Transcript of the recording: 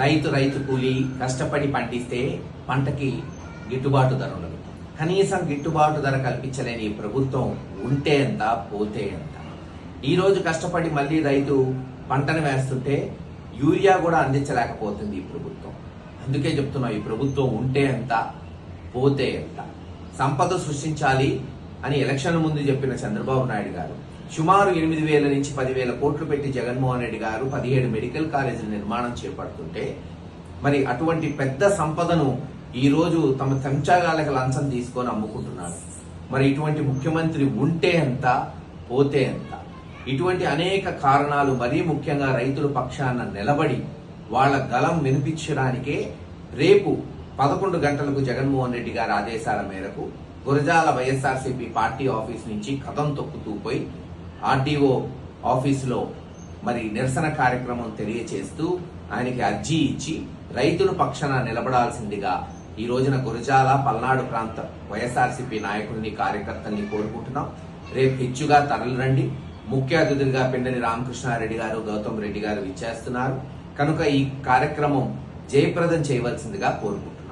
రైతు రైతు కూలి కష్టపడి పండిస్తే పంటకి గిట్టుబాటు ధర ఉండదు. కనీసం గిట్టుబాటు ధర కల్పించలేని ప్రభుత్వం ఉంటే ఎంత పోతే ఎంత? ఈరోజు కష్టపడి మళ్ళీ రైతు పంటను వేస్తుంటే యూరియా కూడా అందించలేకపోతుంది ఈ ప్రభుత్వం. అందుకే చెప్తున్నాం ఈ ప్రభుత్వం ఉంటే ఎంత పోతే ఎంత? సంపద సృష్టించాలి అని ఎలక్షన్ ముందు చెప్పిన చంద్రబాబు నాయుడు గారు సుమారు ఎనిమిది వేల నుంచి పదివేల కోట్లు పెట్టి జగన్మోహన్ రెడ్డి గారు పదిహేడు మెడికల్ కాలేజీల నిర్మాణం చేపడుతుంటే మరి అటువంటి పెద్ద సంపదను ఈరోజు తమ చెంచాగాళ్ళకి లంచం తీసుకొని అమ్ముకుంటున్నారు. మరి ఇటువంటి ముఖ్యమంత్రి ఉంటే ఎంత పోతే ఎంత? ఇటువంటి అనేక కారణాలు మరీ ముఖ్యంగా రైతుల పక్షాన నిలబడి వాళ్ళ గలం వినిపించడానికే రేపు పదకొండు గంటలకు జగన్మోహన్ రెడ్డి గారి ఆదేశాల మేరకు గురజాల వైఎస్ఆర్సీపీ పార్టీ ఆఫీస్ నుంచి కథం తొక్కుతూ పోయి ఆర్డీఓ ఆఫీసులో మరి నిరసన కార్యక్రమం తెలియచేస్తూ ఆయనకి అర్జీ ఇచ్చి రైతుల పక్షాన నిలబడాల్సిందిగా ఈ రోజున గురజాల పల్నాడు ప్రాంత వైఎస్ఆర్సీపీ నాయకుల్ని కార్యకర్తల్ని కోరుకుంటున్నాం. రేపు హెచ్చుగా తరలిరండి ముఖ్య అతిథులుగా పిండని రామకృష్ణారెడ్డి గారు గౌతమ్ రెడ్డి గారు ఇచ్చేస్తున్నారు కనుక ఈ కార్యక్రమం జయప్రదం చేయవలసిందిగా కోరుకుంటున్నాం.